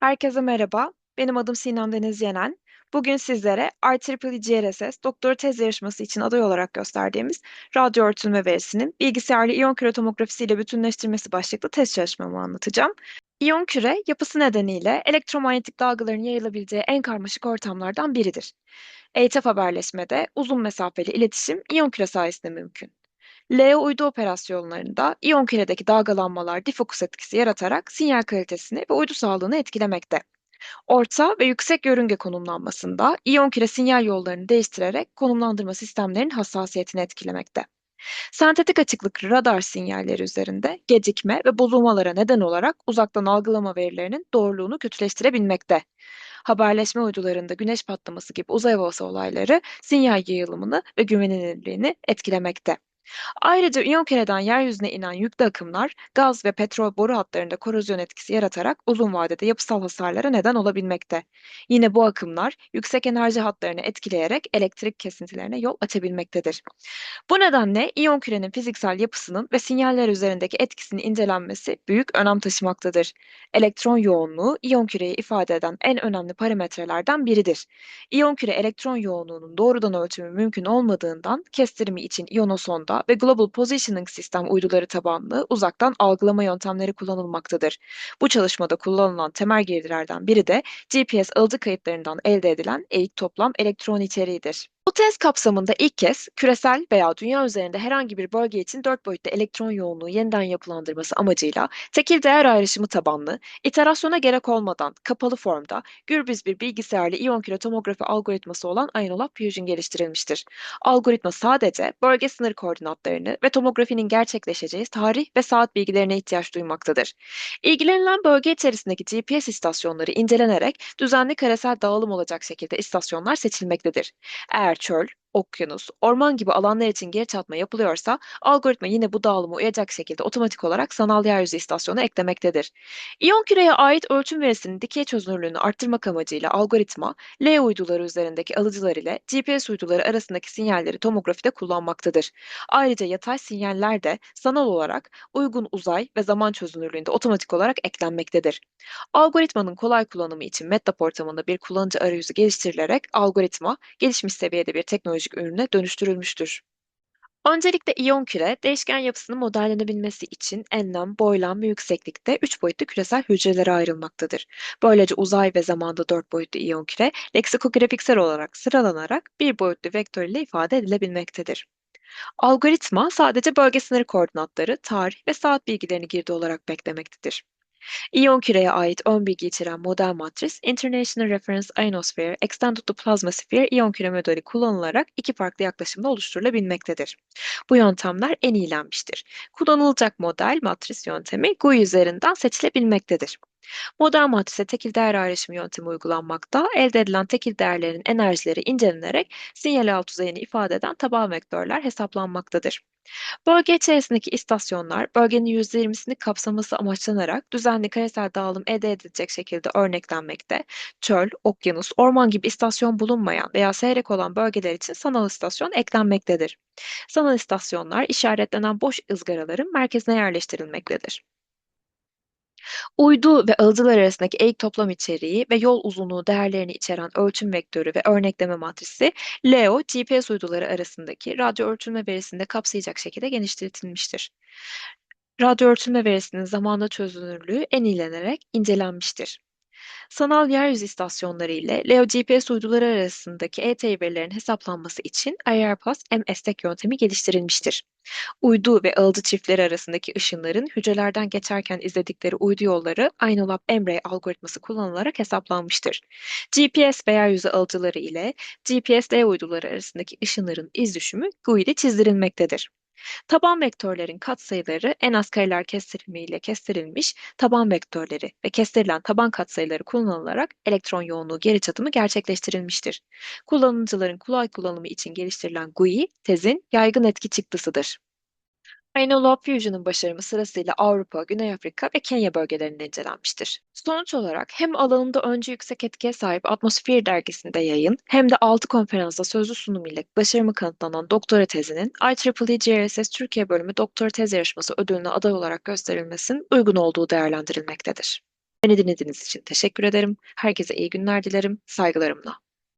Herkese merhaba. Benim adım Sinem Deniz Yenen. Bugün sizlere IEEE GRSS doktora tez yarışması için aday olarak gösterdiğimiz radyo örtülme verisinin bilgisayarlı iyon küre tomografisi ile bütünleştirmesi başlıklı test çalışmamı anlatacağım. İyon küre yapısı nedeniyle elektromanyetik dalgaların yayılabileceği en karmaşık ortamlardan biridir. EITF haberleşmede uzun mesafeli iletişim iyon küre sayesinde mümkün. LEO uydu operasyonlarında iyon küredeki dalgalanmalar difokus etkisi yaratarak sinyal kalitesini ve uydu sağlığını etkilemekte. Orta ve yüksek yörünge konumlanmasında iyon küre sinyal yollarını değiştirerek konumlandırma sistemlerinin hassasiyetini etkilemekte. Sentetik açıklık radar sinyalleri üzerinde gecikme ve bozulmalara neden olarak uzaktan algılama verilerinin doğruluğunu kötüleştirebilmekte. Haberleşme uydularında güneş patlaması gibi uzay havası olayları sinyal yayılımını ve güvenilirliğini etkilemekte. Ayrıca iyon kereden yeryüzüne inen yüklü akımlar gaz ve petrol boru hatlarında korozyon etkisi yaratarak uzun vadede yapısal hasarlara neden olabilmekte. Yine bu akımlar yüksek enerji hatlarını etkileyerek elektrik kesintilerine yol açabilmektedir. Bu nedenle iyon kürenin fiziksel yapısının ve sinyaller üzerindeki etkisinin incelenmesi büyük önem taşımaktadır. Elektron yoğunluğu iyon küreyi ifade eden en önemli parametrelerden biridir. İyon küre elektron yoğunluğunun doğrudan ölçümü mümkün olmadığından kestirimi için iyonosonda ve Global Positioning System uyduları tabanlı uzaktan algılama yöntemleri kullanılmaktadır. Bu çalışmada kullanılan temel girdilerden biri de GPS alıcı kayıtlarından elde edilen eğik toplam elektron içeriğidir. Bu test kapsamında ilk kez küresel veya dünya üzerinde herhangi bir bölge için dört boyutlu elektron yoğunluğu yeniden yapılandırması amacıyla tekil değer ayrışımı tabanlı, iterasyona gerek olmadan kapalı formda gürbüz bir bilgisayarlı iyon küre tomografi algoritması olan Aynolab Fusion geliştirilmiştir. Algoritma sadece bölge sınır koordinatlarını ve tomografinin gerçekleşeceği tarih ve saat bilgilerine ihtiyaç duymaktadır. İlgilenilen bölge içerisindeki GPS istasyonları incelenerek düzenli karesel dağılım olacak şekilde istasyonlar seçilmektedir. Eğer çöl, okyanus, orman gibi alanlar için geri çatma yapılıyorsa algoritma yine bu dağılıma uyacak şekilde otomatik olarak sanal yeryüzü istasyonu eklemektedir. İyon küreye ait ölçüm verisinin dikey çözünürlüğünü arttırmak amacıyla algoritma, L uyduları üzerindeki alıcılar ile GPS uyduları arasındaki sinyalleri tomografide kullanmaktadır. Ayrıca yatay sinyaller de sanal olarak uygun uzay ve zaman çözünürlüğünde otomatik olarak eklenmektedir. Algoritmanın kolay kullanımı için MATLAB ortamında bir kullanıcı arayüzü geliştirilerek algoritma gelişmiş seviyede bir teknolojik ürüne dönüştürülmüştür. Öncelikle iyon küre, değişken yapısının modellenebilmesi için enlem, boylam ve yükseklikte 3 boyutlu küresel hücrelere ayrılmaktadır. Böylece uzay ve zamanda 4 boyutlu iyon küre, leksikografiksel olarak sıralanarak bir boyutlu vektör ile ifade edilebilmektedir. Algoritma sadece bölge sınır koordinatları, tarih ve saat bilgilerini girdi olarak beklemektedir. İyon küreye ait ön bilgi içeren model matris, International Reference Ionosphere Extended to Plasma Sphere iyon küre modeli kullanılarak iki farklı yaklaşımda oluşturulabilmektedir. Bu yöntemler en iyilenmiştir. Kullanılacak model matris yöntemi GUI üzerinden seçilebilmektedir. Model matrise tekil değer ayrışımı yöntemi uygulanmakta, elde edilen tekil değerlerin enerjileri incelenerek sinyal alt düzeyini ifade eden taban vektörler hesaplanmaktadır. Bölge içerisindeki istasyonlar, bölgenin %20'sini kapsaması amaçlanarak düzenli karesel dağılım elde edilecek şekilde örneklenmekte. Çöl, okyanus, orman gibi istasyon bulunmayan veya seyrek olan bölgeler için sanal istasyon eklenmektedir. Sanal istasyonlar işaretlenen boş ızgaraların merkezine yerleştirilmektedir. Uydu ve alıcılar arasındaki eğik toplam içeriği ve yol uzunluğu değerlerini içeren ölçüm vektörü ve örnekleme matrisi, LEO, GPS uyduları arasındaki radyo ölçülme verisini de kapsayacak şekilde genişletilmiştir. Radyo ölçülme verisinin zamanda çözünürlüğü en iyilenerek incelenmiştir. Sanal yeryüzü istasyonları ile LEO GPS uyduları arasındaki ET verilerin hesaplanması için IRPAS M-Estek yöntemi geliştirilmiştir. Uydu ve alıcı çiftleri arasındaki ışınların hücrelerden geçerken izledikleri uydu yolları Aynolab Emre algoritması kullanılarak hesaplanmıştır. GPS ve yeryüzü alıcıları ile GPS-D uyduları arasındaki ışınların iz düşümü GUI ile çizdirilmektedir. Taban vektörlerin katsayıları en az kareler kestirimi ile kestirilmiş taban vektörleri ve kestirilen taban katsayıları kullanılarak elektron yoğunluğu geri çatımı gerçekleştirilmiştir. Kullanıcıların kolay kullanımı için geliştirilen GUI, tezin yaygın etki çıktısıdır. Aynolab Fusion'un başarımı sırasıyla Avrupa, Güney Afrika ve Kenya bölgelerinde incelenmiştir. Sonuç olarak hem alanında önce yüksek etkiye sahip Atmosphere dergisinde yayın hem de 6 konferansta sözlü sunum ile başarımı kanıtlanan doktora tezinin IEEE GRSS Türkiye bölümü doktora tez yarışması ödülüne aday olarak gösterilmesinin uygun olduğu değerlendirilmektedir. Beni dinlediğiniz için teşekkür ederim. Herkese iyi günler dilerim. Saygılarımla.